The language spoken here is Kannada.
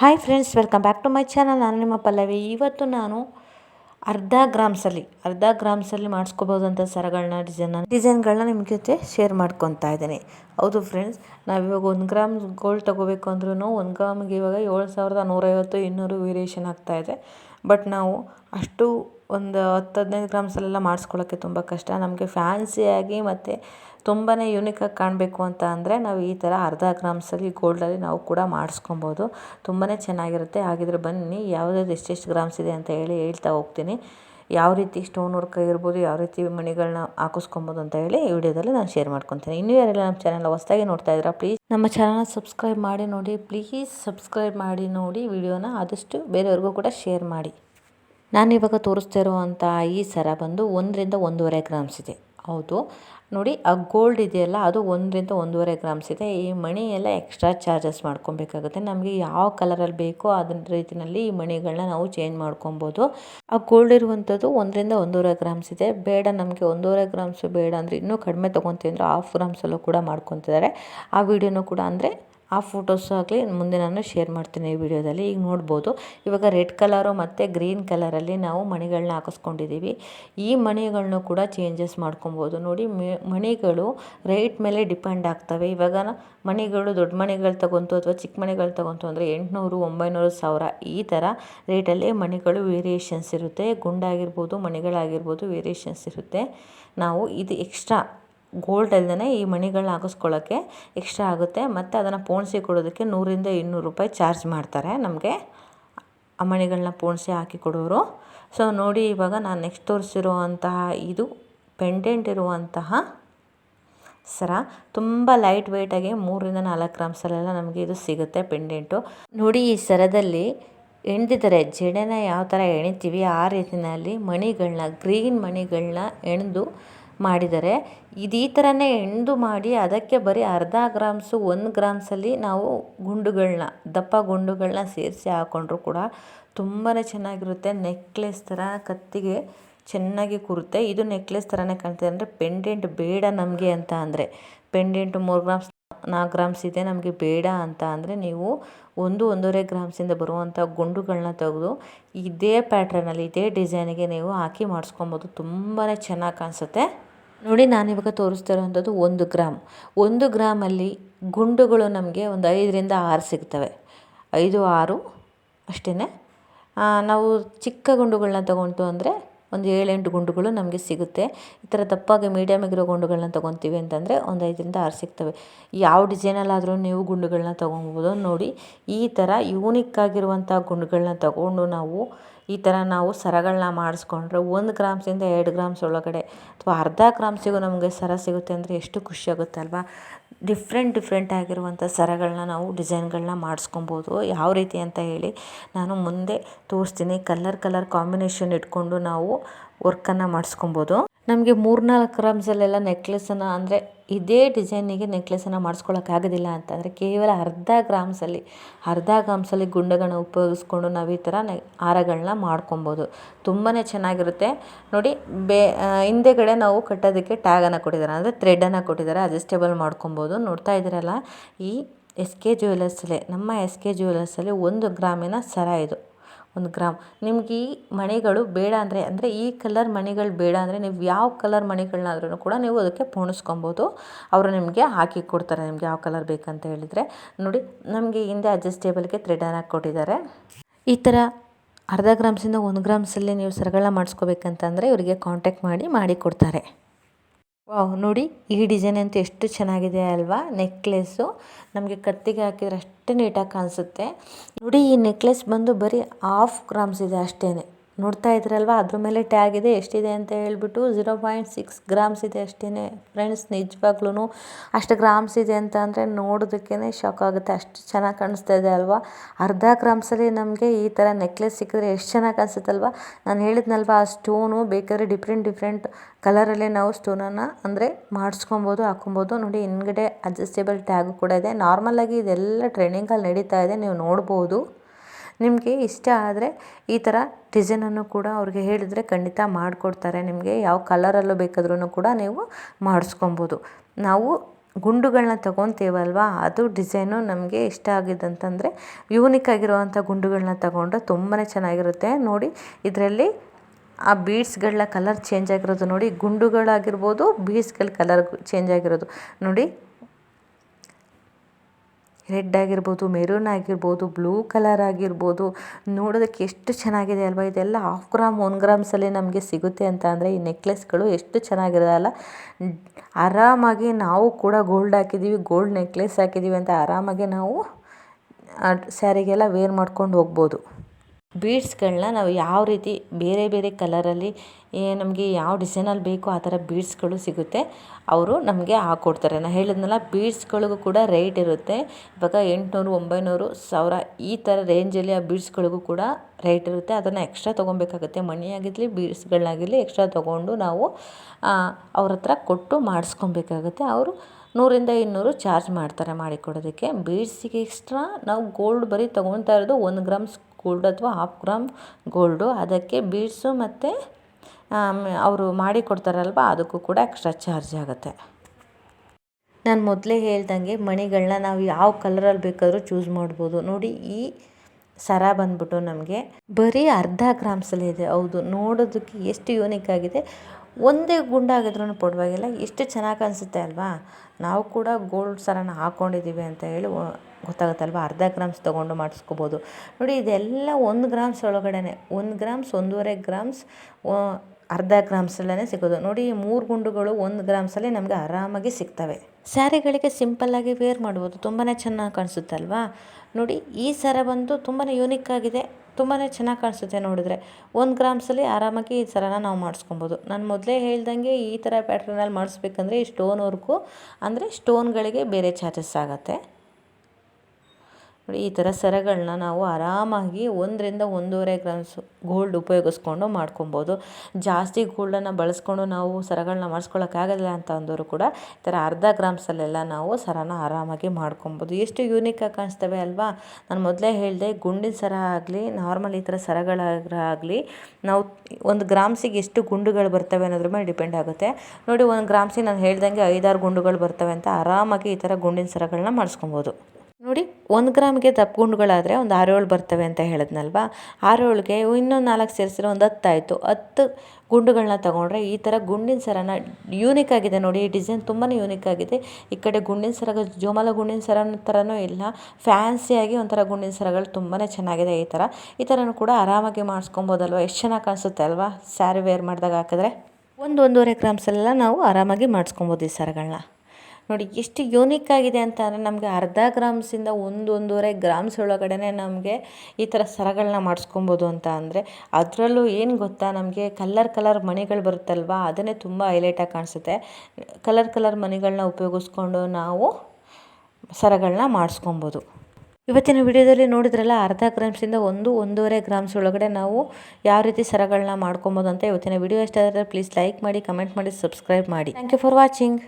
Hi friends welcome back to my channel ನಾನು ನಿಮ್ಮ ಪಲ್ಲವಿ. ಇವತ್ತು ನಾನು ಅರ್ಧ ಗ್ರಾಮ್ಸಲ್ಲಿ ಅರ್ಧ ಗ್ರಾಮ್ಸಲ್ಲಿ ಮಾಡಿಸ್ಕೋಬೋದಂಥ ಸರಗಳನ್ನ ಡಿಸೈನ್ ಡಿಸೈನ್ಗಳನ್ನ ನಿಮ್ಮ ಜೊತೆ ಶೇರ್ ಮಾಡ್ಕೊತಾ ಇದ್ದೀನಿ. ಹೌದು ಫ್ರೆಂಡ್ಸ್ ನಾವಿವಾಗ ಒಂದು ಗ್ರಾಮ್ ಗೋಲ್ಡ್ ತೊಗೋಬೇಕು ಅಂದ್ರೂ ಒಂದು ಗ್ರಾಮ್ಗೆ ಇವಾಗ ಏಳು ಸಾವಿರದ ನೂರೈವತ್ತು ಇನ್ನೂರು ವೇರಿಯೇಷನ್ ಆಗ್ತಾಯಿದೆ ಬಟ್ ನಾವು ಅಷ್ಟು ಒಂದು ಹತ್ತು ಹದಿನೈದು ಗ್ರಾಮ್ಸಲ್ಲೆಲ್ಲ ಮಾಡಿಸ್ಕೊಳ್ಳೋಕ್ಕೆ ತುಂಬ ಕಷ್ಟ. ನಮಗೆ ಫ್ಯಾನ್ಸಿಯಾಗಿ ಮತ್ತು ತುಂಬಾ ಯುನಿಕಾಗಿ ಕಾಣಬೇಕು ಅಂತ ಅಂದರೆ ನಾವು ಈ ಥರ ಅರ್ಧ ಗ್ರಾಮ್ಸಲ್ಲಿ ಗೋಲ್ಡಲ್ಲಿ ನಾವು ಕೂಡ ಮಾಡಿಸ್ಕೊಬೋದು. ತುಂಬಾ ಚೆನ್ನಾಗಿರುತ್ತೆ. ಹಾಗಿದ್ರೆ ಬನ್ನಿ, ಯಾವುದ್ಯಾವ್ದು ಎಷ್ಟೆಷ್ಟು ಗ್ರಾಮ್ಸ್ ಇದೆ ಅಂತ ಹೇಳಿ ಹೇಳ್ತಾ ಹೋಗ್ತೀನಿ. ಯಾವ ರೀತಿ ಸ್ಟೋನ್ ವರ್ಕ್ ಇರ್ಬೋದು ಯಾವ ರೀತಿ ಮಣಿಗಳನ್ನ ಹಾಕಿಸ್ಕೊಬೋದು ಅಂತ ಹೇಳಿ ಈ ವಿಡಿಯೋದಲ್ಲಿ ನಾನು ಶೇರ್ ಮಾಡ್ಕೊತೀನಿ. ಇನ್ನೂ ಯಾರೆಲ್ಲ ನಮ್ಮ ಚಾನಲ್ ಹೊಸದಾಗಿ ನೋಡ್ತಾ ಇದ್ದೀರಾ ಪ್ಲೀಸ್ ನಮ್ಮ ಚಾನಲ್ ಸಬ್ಸ್ಕ್ರೈಬ್ ಮಾಡಿ ನೋಡಿ ಪ್ಲೀಸ್ ಸಬ್ಸ್ಕ್ರೈಬ್ ಮಾಡಿ ನೋಡಿ ವಿಡಿಯೋನ ಆದಷ್ಟು ಬೇರೆಯವ್ರಿಗೂ ಕೂಡ ಶೇರ್ ಮಾಡಿ. ನಾನು ಇವಾಗ ತೋರಿಸ್ತಾ ಇರುವಂಥ ಈ ಸರ ಬಂದು ಒಂದರಿಂದ ಒಂದೂವರೆ ಗ್ರಾಮ್ಸ್ ಇದೆ. ಹೌದು. ನೋಡಿ, ಆ ಗೋಲ್ಡ್ ಇದೆಯಲ್ಲ, ಅದು ಒಂದರಿಂದ ಒಂದೂವರೆ ಗ್ರಾಮ್ಸ್ ಇದೆ. ಈ ಮಣಿ ಎಲ್ಲ ಎಕ್ಸ್ಟ್ರಾ ಚಾರ್ಜಸ್ ಮಾಡ್ಕೊಬೇಕಾಗುತ್ತೆ. ನಮಗೆ ಯಾವ ಕಲರಲ್ಲಿ ಬೇಕೋ ಅದನ್ನ ರೀತಿಯಲ್ಲಿ ಈ ಮಣಿಗಳನ್ನ ನಾವು ಚೇಂಜ್ ಮಾಡ್ಕೊಬೋದು. ಆ ಗೋಲ್ಡ್ ಇರುವಂಥದ್ದು ಒಂದರಿಂದ ಒಂದೂವರೆ ಗ್ರಾಮ್ಸ್ ಇದೆ. ಬೇಡ ನಮಗೆ ಒಂದೂವರೆ ಗ್ರಾಮ್ಸು ಬೇಡ ಅಂದರೆ ಇನ್ನೂ ಕಡಿಮೆ ತೊಗೊತೀವಿ ಅಂದರೆ ಹಾಫ್ ಗ್ರಾಮ್ಸಲ್ಲೂ ಕೂಡ ಮಾಡ್ಕೊತಿದ್ದಾರೆ. ಆ ವಿಡಿಯೋನೂ ಕೂಡ ಅಂದರೆ ಆ ಫೋಟೋಸ್ ಆಗಲಿ ಮುಂದೆ ನಾನು ಶೇರ್ ಮಾಡ್ತೀನಿ ಈ ವಿಡಿಯೋದಲ್ಲಿ ಈಗ ನೋಡ್ಬೋದು, ಇವಾಗ ರೆಡ್ ಕಲರು ಮತ್ತು ಗ್ರೀನ್ ಕಲರಲ್ಲಿ ನಾವು ಮಣಿಗಳನ್ನ ಹಾಕಿಸ್ಕೊಂಡಿದ್ದೀವಿ. ಈ ಮಣಿಗಳನ್ನೂ ಕೂಡ ಚೇಂಜಸ್ ಮಾಡ್ಕೊಬೋದು. ನೋಡಿ ಮಣಿಗಳು ರೇಟ್ ಮೇಲೆ ಡಿಪೆಂಡ್ ಆಗ್ತವೆ. ಇವಾಗ ಮಣಿಗಳು ದೊಡ್ಡ ಮಣಿಗಳು ತಗೊಂತು ಅಥವಾ ಚಿಕ್ಕ ಮಣಿಗಳು ತಗೊಂತು ಅಂದರೆ ಎಂಟುನೂರು, ಒಂಬೈನೂರು, ಸಾವಿರ ಈ ಥರ ರೇಟಲ್ಲಿ ಮಣಿಗಳು ವೇರಿಯೇಷನ್ಸ್ ಇರುತ್ತೆ. ಗುಂಡಾಗಿರ್ಬೋದು, ಮಣಿಗಳಾಗಿರ್ಬೋದು ವೇರಿಯೇಷನ್ಸ್ ಇರುತ್ತೆ. ನಾವು ಇದು ಎಕ್ಸ್ಟ್ರಾ ಗೋಲ್ಡ್ ಅಲ್ಲದೇ ಈ ಮಣಿಗಳನ್ನ ಹಾಕಿಸ್ಕೊಳ್ಳೋಕ್ಕೆ ಎಕ್ಸ್ಟ್ರಾ ಆಗುತ್ತೆ. ಮತ್ತು ಅದನ್ನು ಪೋಣಿಸಿ ಕೊಡೋದಕ್ಕೆ ನೂರಿಂದ ಇನ್ನೂರು ರೂಪಾಯಿ ಚಾರ್ಜ್ ಮಾಡ್ತಾರೆ ನಮಗೆ ಆ ಮಣಿಗಳನ್ನ ಪೋಣಿಸಿ ಹಾಕಿ ಕೊಡೋರು. ಸೊ ನೋಡಿ ಇವಾಗ ನಾನು ನೆಕ್ಸ್ಟ್ ತೋರಿಸಿರುವಂತಹ ಇದು ಪೆಂಡೆಂಟ್ ಇರುವಂತಹ ಸರ ತುಂಬ ಲೈಟ್ ವೆಯ್ಟಾಗಿ ಮೂರರಿಂದ ನಾಲ್ಕು ಗ್ರಾಮ್ಸಲ್ಲೆಲ್ಲ ನಮಗೆ ಇದು ಸಿಗುತ್ತೆ ಪೆಂಡೆಂಟು ನೋಡಿ ಈ ಸರದಲ್ಲಿ ಎಣ್ದಿದ್ದಾರೆ. ಜಡೆನ ಯಾವ ಥರ ಎಣಿತೀವಿ ಆ ರೀತಿಯಲ್ಲಿ ಮಣಿಗಳನ್ನ ಗ್ರೀನ್ ಮಣಿಗಳನ್ನ ಎಣೆದು ಮಾಡಿದ್ದಾರೆ ಇದು ಈ ಥರನೇ ಎಣ್ದು ಮಾಡಿ ಅದಕ್ಕೆ ಬರೀ ಅರ್ಧ ಗ್ರಾಮ್ಸು ಒಂದು ಗ್ರಾಮ್ಸಲ್ಲಿ ನಾವು ಗುಂಡುಗಳನ್ನ ದಪ್ಪ ಗುಂಡುಗಳನ್ನ ಸೇರಿಸಿ ಹಾಕ್ಕೊಂಡ್ರು ಕೂಡ ತುಂಬಾ ಚೆನ್ನಾಗಿರುತ್ತೆ. ನೆಕ್ಲೆಸ್ ಥರ ಕತ್ತಿಗೆ ಚೆನ್ನಾಗಿ ಕೂರುತ್ತೆ. ಇದು ನೆಕ್ಲೆಸ್ ಥರನೇ ಕಾಣ್ತಿದೆ. ಅಂದರೆ ಪೆಂಡೆಂಟ್ ಬೇಡ ನಮಗೆ ಅಂತ ಅಂದರೆ, ಪೆಂಡೆಂಟು ಮೂರು ಗ್ರಾಮ್ಸ್, ನಾಲ್ಕು ಗ್ರಾಮ್ಸ್ ಇದೆ ನಮಗೆ ಬೇಡ ಅಂತ ಅಂದರೆ ನೀವು ಒಂದು, ಒಂದೂವರೆ ಗ್ರಾಮ್ಸಿಂದ ಬರುವಂಥ ಗುಂಡುಗಳನ್ನ ತೆಗೆದು ಇದೇ ಪ್ಯಾಟ್ರನಲ್ಲಿ ಇದೇ ಡಿಸೈನಿಗೆ ನೀವು ಹಾಕಿ ಮಾಡಿಸ್ಕೊಬೋದು. ತುಂಬಾ ಚೆನ್ನಾಗಿ ಕಾಣಿಸುತ್ತೆ. ನೋಡಿ ನಾನಿವಾಗ ತೋರಿಸ್ತಾ ಇರೋವಂಥದ್ದು ಒಂದು ಗ್ರಾಮ್. ಒಂದು ಗ್ರಾಮಲ್ಲಿ ಗುಂಡುಗಳು ನಮಗೆ ಒಂದು ಐದರಿಂದ ಆರು ಸಿಗ್ತವೆ. ಐದು, ಆರು ಅಷ್ಟೇ ನಾವು ಚಿಕ್ಕ ಗುಂಡುಗಳನ್ನ ತಗೊಂಡು ಅಂದರೆ ಒಂದು ಏಳೆಂಟು ಗುಂಡುಗಳು ನಮಗೆ ಸಿಗುತ್ತೆ. ಈ ಥರ ದಪ್ಪಾಗಿ ಮೀಡಿಯಮ್ ಆಗಿರೋ ಗುಂಡುಗಳನ್ನ ತೊಗೊತೀವಿ ಅಂತಂದರೆ ಒಂದು ಐದರಿಂದ ಆರು ಸಿಗ್ತವೆ. ಯಾವ ಡಿಸೈನಲ್ಲಾದರೂ ನೀವು ಗುಂಡುಗಳನ್ನ ತೊಗೊಬೋದು ನೋಡಿ, ಈ ಥರ ಯೂನಿಕ್ ಆಗಿರುವಂಥ ಗುಂಡುಗಳನ್ನ ತಗೊಂಡು ನಾವು ಈ ಥರ ನಾವು ಸರಗಳನ್ನ ಮಾಡಿಸ್ಕೊಂಡ್ರೆ ಒಂದು ಗ್ರಾಮ್ಸಿಂದ ಎರಡು ಗ್ರಾಮ್ಸ್ ಒಳಗಡೆ ಅಥವಾ ಅರ್ಧ ಗ್ರಾಮ್ಸಿಗೂ ನಮಗೆ ಸರ ಸಿಗುತ್ತೆ ಅಂದರೆ ಎಷ್ಟು ಖುಷಿಯಾಗುತ್ತೆ ಅಲ್ವಾ? ಡಿಫ್ರೆಂಟ್ ಡಿಫ್ರೆಂಟ್ ಆಗಿರುವಂಥ ಸರಗಳನ್ನ ನಾವು ಡಿಸೈನ್ಗಳನ್ನ ಮಾಡಿಸ್ಕೊಬೋದು. ಯಾವ ರೀತಿ ಅಂತ ಹೇಳಿ ನಾನು ಮುಂದೆ ತೋರಿಸ್ತೀನಿ. ಕಲರ್ ಕಲರ್ ಕಾಂಬಿನೇಷನ್ ಇಟ್ಕೊಂಡು ನಾವು ವರ್ಕನ್ನು ಮಾಡಿಸ್ಕೊಬೋದು. ನಮಗೆ ಮೂರ್ನಾಲ್ಕು ಗ್ರಾಮ್ಸಲ್ಲೆಲ್ಲ ನೆಕ್ಲೆಸನ್ನು ಅಂದರೆ ಇದೇ ಡಿಸೈನಿಗೆ ನೆಕ್ಲೆಸನ್ನು ಮಾಡಿಸ್ಕೊಳ್ಳೋಕ್ಕಾಗೋದಿಲ್ಲ ಅಂತಂದರೆ ಕೇವಲ ಅರ್ಧ ಗ್ರಾಮ್ಸಲ್ಲಿ ಅರ್ಧ ಗ್ರಾಮ್ಸಲ್ಲಿ ಗುಂಡಗಳನ್ನ ಉಪಯೋಗಿಸ್ಕೊಂಡು ನಾವು ಈ ಥರ ನೆ ಹಾರಗಳನ್ನ ಮಾಡ್ಕೊಬೋದು. ತುಂಬಾ ಚೆನ್ನಾಗಿರುತ್ತೆ. ನೋಡಿ, ಬೇ ಹಿಂದೆಗಡೆ ನಾವು ಕಟ್ಟೋದಕ್ಕೆ ಟ್ಯಾಗನ್ನು ಕೊಟ್ಟಿದ್ದಾರೆ. ಅಂದರೆ ಥ್ರೆಡನ್ನು ಕೊಟ್ಟಿದ್ದಾರೆ. ಅಡ್ಜಸ್ಟೇಬಲ್ ಮಾಡ್ಕೊಬೋದು. ನೋಡ್ತಾ ಇದ್ದೀರಲ್ಲ, ಈ ಎಸ್ ಕೆ ಜ್ಯುವೆಲರ್ಸಲ್ಲೇ, ನಮ್ಮ ಎಸ್ ಕೆ ಜ್ಯುವೆಲರ್ಸಲ್ಲಿ ಒಂದು ಗ್ರಾಮಿನ ಸರ ಇದು. ಒಂದು ಗ್ರಾಮ್. ನಿಮ್ಗೆ ಈ ಮಣಿಗಳು ಬೇಡ ಅಂದರೆ ಅಂದರೆ ಈ ಕಲರ್ ಮಣಿಗಳು ಬೇಡ ಅಂದರೆ ನೀವು ಯಾವ ಕಲರ್ ಮಣಿಗಳನ್ನಾದ್ರೂ ಕೂಡ ನೀವು ಅದಕ್ಕೆ ಪೋಣಿಸ್ಕೊಬೋದು. ಅವರು ನಿಮಗೆ ಹಾಕಿ ಕೊಡ್ತಾರೆ ನಿಮ್ಗೆ ಯಾವ ಕಲರ್ ಬೇಕಂತ ಹೇಳಿದರೆ. ನೋಡಿ, ನಮಗೆ ಹಿಂದೆ ಅಡ್ಜಸ್ಟೇಬಲ್ಗೆ ಥ್ರೆಡನ್ನು ಕೊಟ್ಟಿದ್ದಾರೆ. ಈ ಥರ ಅರ್ಧ ಗ್ರಾಮ್ಸಿಂದ ಒಂದು ಗ್ರಾಮ್ಸಲ್ಲಿ ನೀವು ಸರಗಳ ಮಾಡಿಸ್ಕೋಬೇಕಂತಂದರೆ ಇವರಿಗೆ ಕಾಂಟ್ಯಾಕ್ಟ್ ಮಾಡಿ ಮಾಡಿ ಕೊಡ್ತಾರೆ. ವಾವ್, ನೋಡಿ ಈ ಡಿಸೈನ್ ಅಂತೂ ಎಷ್ಟು ಚೆನ್ನಾಗಿದೆ ಅಲ್ವಾ? ನೆಕ್ಲೆಸ್ಸು. ನಮಗೆ ಕತ್ತಿಗೆ ಹಾಕಿದ್ರೆ ಅಷ್ಟು ನೀಟಾಗಿ ಕಾಣಿಸುತ್ತೆ. ನೋಡಿ ಈ ನೆಕ್ಲೆಸ್ ಬಂದು ಬರೀ ಹಾಫ್ ಗ್ರಾಮ್ಸ್ ಇದೆ ಅಷ್ಟೇ ನೋಡ್ತಾ ಇದ್ರಲ್ವ? ಅದ್ರ ಮೇಲೆ ಟ್ಯಾಗ್ ಇದೆ, ಎಷ್ಟಿದೆ ಅಂತ ಹೇಳ್ಬಿಟ್ಟು ಝೀರೋ ಪಾಯಿಂಟ್ ಸಿಕ್ಸ್ ಗ್ರಾಮ್ಸ್ ಇದೆ ಅಷ್ಟೇ ಫ್ರೆಂಡ್ಸ್ ನಿಜವಾಗ್ಲೂ ಅಷ್ಟು ಗ್ರಾಮ್ಸ್ ಇದೆ ಅಂತ ಅಂದರೆ ನೋಡೋದಕ್ಕೇ ಶಾಕ್ ಆಗುತ್ತೆ. ಅಷ್ಟು ಚೆನ್ನಾಗಿ ಕಾಣಿಸ್ತಾ ಇದೆ ಅಲ್ವಾ? ಅರ್ಧ ಗ್ರಾಮ್ಸಲ್ಲಿ ನಮಗೆ ಈ ಥರ ನೆಕ್ಲೆಸ್ ಸಿಕ್ಕಿದ್ರೆ ಎಷ್ಟು ಚೆನ್ನಾಗಿ ಕಾಣಿಸುತ್ತಲ್ವ? ನಾನು ಹೇಳಿದ್ನಲ್ವ, ಆ ಸ್ಟೋನು ಬೇಕಾದ್ರೆ ಡಿಫ್ರೆಂಟ್ ಡಿಫ್ರೆಂಟ್ ಕಲರಲ್ಲೇ ನಾವು ಸ್ಟೋನನ್ನು ಅಂದರೆ ಮಾಡಿಸ್ಕೊಬೋದು ಹಾಕೊಬೋದು ನೋಡಿ, ಹಿಂದ್ಗಡೆ ಅಡ್ಜಸ್ಟೇಬಲ್ ಟ್ಯಾಗು ಕೂಡ ಇದೆ. ನಾರ್ಮಲಾಗಿ ಇದೆಲ್ಲ ಟ್ರೈನಿಂಗಲ್ಲಿ ನಡೀತಾ ಇದೆ, ನೀವು ನೋಡ್ಬೋದು. ನಿಮಗೆ ಇಷ್ಟ ಆದರೆ ಈ ಥರ ಡಿಸೈನನ್ನು ಕೂಡ ಅವ್ರಿಗೆ ಹೇಳಿದರೆ ಖಂಡಿತ ಮಾಡಿಕೊಡ್ತಾರೆ. ನಿಮಗೆ ಯಾವ ಕಲರಲ್ಲೂ ಬೇಕಾದ್ರೂ ಕೂಡ ನೀವು ಮಾಡಿಸ್ಕೊಬೋದು. ನಾವು ಗುಂಡುಗಳನ್ನ ತೊಗೊತೀವಲ್ವ? ಅದು ಡಿಸೈನು ನಮಗೆ ಇಷ್ಟ ಆಗಿದ್ದಂತಂದರೆ ಯೂನಿಕ್ ಆಗಿರುವಂಥ ಗುಂಡುಗಳನ್ನ ತಗೊಂಡ್ರೆ ತುಂಬಾ ಚೆನ್ನಾಗಿರುತ್ತೆ. ನೋಡಿ, ಇದರಲ್ಲಿ ಆ ಬೀಡ್ಸ್ಗಳ ಕಲರ್ ಚೇಂಜ್ ಆಗಿರೋದು ನೋಡಿ, ಗುಂಡುಗಳಾಗಿರ್ಬೋದು ಬೀಡ್ಸ್ಗಳ ಕಲರ್ ಚೇಂಜ್ ಆಗಿರೋದು. ನೋಡಿ ರೆಡ್ ಆಗಿರ್ಬೋದು, ಮೆರೂನ್ ಆಗಿರ್ಬೋದು, ಬ್ಲೂ ಕಲರ್ ಆಗಿರ್ಬೋದು. ನೋಡೋದಕ್ಕೆ ಎಷ್ಟು ಚೆನ್ನಾಗಿದೆ ಅಲ್ವಾ? ಇದೆಲ್ಲ ಹಾಫ್ ಗ್ರಾಮ್ ಒನ್ ಗ್ರಾಮ್ಸಲ್ಲಿ ನಮಗೆ ಸಿಗುತ್ತೆ ಅಂತ ಅಂದರೆ ಈ ನೆಕ್ಲೆಸ್ಗಳು ಎಷ್ಟು ಚೆನ್ನಾಗಿರೋದಲ್ಲ ಆರಾಮಾಗಿ ನಾವು ಕೂಡ ಗೋಲ್ಡ್ ಹಾಕಿದ್ದೀವಿ ಗೋಲ್ಡ್ ನೆಕ್ಲೆಸ್ ಹಾಕಿದ್ದೀವಿ ಅಂತ ಆರಾಮಾಗಿ ನಾವು ಸ್ಯಾರಿಗೆಲ್ಲ ವೇರ್ ಮಾಡ್ಕೊಂಡು ಹೋಗ್ಬೋದು. ಬೀಡ್ಸ್ಗಳನ್ನ ನಾವು ಯಾವ ರೀತಿ ಬೇರೆ ಬೇರೆ ಕಲರಲ್ಲಿ ನಮಗೆ ಯಾವ ಡಿಸೈನಲ್ಲಿ ಬೇಕೋ ಆ ಥರ ಬೀಡ್ಸ್ಗಳು ಸಿಗುತ್ತೆ. ಅವರು ನಮಗೆ ಹಾಕ್ಕೊಡ್ತಾರೆ ನಾನು ಹೇಳಿದ್ನಲ್ಲ, ಬೀಡ್ಸ್ಗಳಿಗೂ ಕೂಡ ರೇಟ್ ಇರುತ್ತೆ. ಇವಾಗ ಎಂಟುನೂರು, ಒಂಬೈನೂರು, ಸಾವಿರ ಈ ಥರ ರೇಂಜಲ್ಲಿ ಆ ಬೀಡ್ಸ್ಗಳಿಗೂ ಕೂಡ ರೇಟ್ ಇರುತ್ತೆ. ಅದನ್ನು ಎಕ್ಸ್ಟ್ರಾ ತೊಗೊಬೇಕಾಗುತ್ತೆ ಮಣಿ ಆಗಿರಲಿ ಬೀಡ್ಸ್ಗಳನ್ನಾಗಿರಲಿ ಎಕ್ಸ್ಟ್ರಾ ತೊಗೊಂಡು ನಾವು ಅವ್ರ ಹತ್ರ ಕೊಟ್ಟು ಮಾಡಿಸ್ಕೊಬೇಕಾಗುತ್ತೆ ಅವರು ನೂರಿಂದ ಇನ್ನೂರು ಚಾರ್ಜ್ ಮಾಡ್ತಾರೆ ಮಾಡಿಕೊಡೋದಕ್ಕೆ. ಬೀಡ್ಸಿಗೆ ಎಕ್ಸ್ಟ್ರಾ ನಾವು ಗೋಲ್ಡ್ ಬರೀ ತೊಗೊಳ್ತಾ ಇರೋದು ಒಂದು ಗ್ರಾಮ್ಸ್ ಗೋಲ್ಡ್ ಅಥವಾ ಹಾಫ್ ಗ್ರಾಮ್ ಗೋಲ್ಡು ಅದಕ್ಕೆ ಬೀಡ್ಸು ಮತ್ತು ಅವರು ಮಾಡಿ ಕೊಡ್ತಾರಲ್ವ, ಅದಕ್ಕೂ ಕೂಡ ಎಕ್ಸ್ಟ್ರಾ ಚಾರ್ಜ್ ಆಗುತ್ತೆ. ನಾನು ಮೊದಲೇ ಹೇಳ್ದಂಗೆ ಮಣಿಗಳನ್ನ ನಾವು ಯಾವ ಕಲರಲ್ಲಿ ಬೇಕಾದರೂ ಚೂಸ್ ಮಾಡ್ಬೋದು. ನೋಡಿ ಈ ಸರ ಬಂದ್ಬಿಟ್ಟು ನಮಗೆ ಬರೀ ಅರ್ಧ ಗ್ರಾಮ್ಸಲ್ಲಿ ಇದೆ. ಹೌದು, ನೋಡೋದಕ್ಕೆ ಎಷ್ಟು ಯೂನಿಕ್ ಆಗಿದೆ. ಒಂದೇ ಗುಂಡಾಗಿದ್ರೂ ಪರವಾಗಿಲ್ಲ ಎಷ್ಟು ಚೆನ್ನಾಗಿ ಕಾಣಿಸುತ್ತೆ ಅಲ್ವಾ? ನಾವು ಕೂಡ ಗೋಲ್ಡ್ ಸರನ ಹಾಕ್ಕೊಂಡಿದ್ದೀವಿ ಅಂತ ಹೇಳಿ ಗೊತ್ತಾಗುತ್ತಲ್ವ? ಅರ್ಧ ಗ್ರಾಮ್ಸ್ ತೊಗೊಂಡು ಮಾಡಿಸ್ಕೋಬೋದು. ನೋಡಿ, ಇದೆಲ್ಲ ಒಂದು ಗ್ರಾಮ್ಸ್ ಒಳಗಡೆನೆ. ಒಂದು ಗ್ರಾಮ್ಸ್ ಒಂದೂವರೆ ಗ್ರಾಮ್ಸ್ ಅರ್ಧ ಗ್ರಾಮ್ಸಲ್ಲೇ ಸಿಗೋದು. ನೋಡಿ ಮೂರು ಗುಂಡುಗಳು ಒಂದು ಗ್ರಾಮ್ಸಲ್ಲಿ ನಮಗೆ ಆರಾಮಾಗಿ ಸಿಗ್ತವೆ. ಸ್ಯಾರಿಗಳಿಗೆ ಸಿಂಪಲ್ಲಾಗಿ ವೇರ್ ಮಾಡ್ಬೋದು. ತುಂಬಾ ಚೆನ್ನಾಗಿ ಕಾಣಿಸುತ್ತಲ್ವಾ ನೋಡಿ, ಈ ಸರ ಬಂದು ತುಂಬಾ ಯೂನಿಕ್ ಆಗಿದೆ. ತುಂಬಾ ಚೆನ್ನಾಗಿ ಕಾಣಿಸುತ್ತೆ ನೋಡಿದ್ರೆ. ಒಂದು ಗ್ರಾಮ್ಸಲ್ಲಿ ಆರಾಮಾಗಿ ಈ ಥರನ ನಾವು ಮಾಡಿಸ್ಕೊಬೋದು. ನಾನು ಮೊದಲೇ ಹೇಳ್ದಂಗೆ ಈ ಥರ ಪ್ಯಾಟ್ರನಲ್ಲಿ ಮಾಡಿಸ್ಬೇಕಂದ್ರೆ ಈ ಸ್ಟೋನ್ ವರ್ಕು ಅಂದರೆ ಸ್ಟೋನ್ಗಳಿಗೆ ಬೇರೆ ಚಾರ್ಜಸ್ ಆಗುತ್ತೆ. ನೋಡಿ, ಈ ಥರ ಸರಗಳನ್ನ ನಾವು ಆರಾಮಾಗಿ ಒಂದರಿಂದ ಒಂದೂವರೆ ಗ್ರಾಮ್ಸ್ ಗೋಲ್ಡ್ ಉಪಯೋಗಿಸ್ಕೊಂಡು ಮಾಡ್ಕೊಬೋದು. ಜಾಸ್ತಿ ಗೋಲ್ಡನ್ನು ಬಳಸ್ಕೊಂಡು ನಾವು ಸರಗಳನ್ನ ಮಾಡಿಸ್ಕೊಳ್ಳೋಕ್ಕಾಗಲ್ಲ ಅಂತ ಅಂದವರು ಕೂಡ ಈ ಥರ ಅರ್ಧ ಗ್ರಾಮ್ಸಲ್ಲೆಲ್ಲ ನಾವು ಸರನ ಆರಾಮಾಗಿ ಮಾಡ್ಕೊಬೋದು. ಎಷ್ಟು ಯೂನಿಕಾಗಿ ಕಾಣಿಸ್ತವೆ ಅಲ್ವಾ? ನಾನು ಮೊದಲೇ ಹೇಳಿದೆ, ಗುಂಡಿನ ಸರ ಆಗಲಿ ನಾರ್ಮಲ್ ಈ ಥರ ಸರಗಳಾಗಲಿ ನಾವು ಒಂದು ಗ್ರಾಮ್ಸಿಗೆ ಎಷ್ಟು ಗುಂಡುಗಳು ಬರ್ತವೆ ಅನ್ನೋದ್ರ ಮೇಲೆ ಡಿಪೆಂಡ್ ಆಗುತ್ತೆ. ನೋಡಿ, ಒಂದು ಗ್ರಾಮ್ಸಿಗೆ ನಾನು ಹೇಳ್ದಂಗೆ ಐದಾರು ಗುಂಡುಗಳು ಬರ್ತವೆ ಅಂತ ಆರಾಮಾಗಿ ಈ ಥರ ಗುಂಡಿನ ಸರಗಳನ್ನ ಮಾಡಿಸ್ಕೊಬೋದು. ನೋಡಿ, ಒಂದು ಗ್ರಾಮ್ಗೆ ದಪ್ಪ ಗುಂಡುಗಳಾದರೆ ಒಂದು ಆರೇಳು ಬರ್ತವೆ ಅಂತ ಹೇಳಿದ್ನಲ್ವಾ? ಆರೇಳಿಗೆ ಇನ್ನೊಂದು ನಾಲ್ಕು ಸೇರಿಸಿದ್ರೆ ಒಂದು ಹತ್ತಾಯಿತು ಹತ್ತು ಗುಂಡುಗಳನ್ನ ತಗೊಂಡ್ರೆ ಈ ಥರ ಗುಂಡಿನ ಸರನ ಯೂನಿಕ್ ಆಗಿದೆ ನೋಡಿ, ಈ ಡಿಸೈನ್ ತುಂಬಾ ಯೂನಿಕ್ ಆಗಿದೆ. ಈ ಕಡೆ ಗುಂಡಿನ ಸರ, ಜೋಮಾಲ ಗುಂಡಿನ ಸರ ಥರನೂ ಇಲ್ಲ. ಫ್ಯಾನ್ಸಿಯಾಗಿ ಒಂಥರ ಗುಂಡಿನ ಸರಗಳು ತುಂಬಾ ಚೆನ್ನಾಗಿದೆ ಈ ಥರ ಈ ಥರನೂ ಕೂಡ ಆರಾಮಾಗಿ ಮಾಡಿಸ್ಕೊಬೋದಲ್ವ? ಎಷ್ಟು ಚೆನ್ನಾಗಿ ಕಾಣಿಸುತ್ತೆ ಅಲ್ವಾ? ಸ್ಯಾರಿ ವೇರ್ ಮಾಡಿದಾಗ ಹಾಕಿದ್ರೆ? ಒಂದು ಒಂದೂವರೆ ಗ್ರಾಮ್ಸೆಲ್ಲ ನಾವು ಆರಾಮಾಗಿ ಮಾಡಿಸ್ಕೊಬೋದು ಈ ಸರಗಳನ್ನ ನೋಡಿ, ಎಷ್ಟು ಯೂನಿಕ್ ಆಗಿದೆ ಅಂತ ಅಂದರೆ ನಮಗೆ ಅರ್ಧ ಗ್ರಾಮ್ಸಿಂದ ಒಂದು ಒಂದೂವರೆ ಗ್ರಾಮ್ಸ್ ಒಳಗಡೆ ನಮಗೆ ಈ ಥರ ಸರಗಳನ್ನ ಮಾಡಿಸ್ಕೊಬೋದು ಅಂತ ಅಂದರೆ ಅದರಲ್ಲೂ ಏನು ಗೊತ್ತಾ, ನಮಗೆ ಕಲ್ಲರ್ ಕಲರ್ ಮಣಿಗಳು ಬರುತ್ತಲ್ವಾ, ಅದನ್ನೇ ತುಂಬ ಹೈಲೈಟಾಗಿ ಕಾಣಿಸುತ್ತೆ. ಕಲರ್ ಕಲರ್ ಮಣಿಗಳನ್ನ ಉಪಯೋಗಿಸ್ಕೊಂಡು ನಾವು ಸರಗಳನ್ನ ಮಾಡಿಸ್ಕೊಬೋದು. ಇವತ್ತಿನ ವಿಡಿಯೋದಲ್ಲಿ ನೋಡಿದ್ರಲ್ಲ, ಅರ್ಧ ಗ್ರಾಮ್ಸಿಂದ ಒಂದು, ಒಂದೂವರೆ ಗ್ರಾಮ್ಸ್ ಒಳಗಡೆ ನಾವು ಯಾವ ರೀತಿ ಸರಗಳನ್ನ ಮಾಡ್ಕೊಬೋದು ಅಂತ ಇವತ್ತಿನ ವಿಡಿಯೋ ಇಷ್ಟ ಆದರೆ ಪ್ಲೀಸ್ ಲೈಕ್ ಮಾಡಿ ಕಮೆಂಟ್ ಮಾಡಿ ಸಬ್ಸ್ಕ್ರೈಬ್ ಮಾಡಿ. Thank you for watching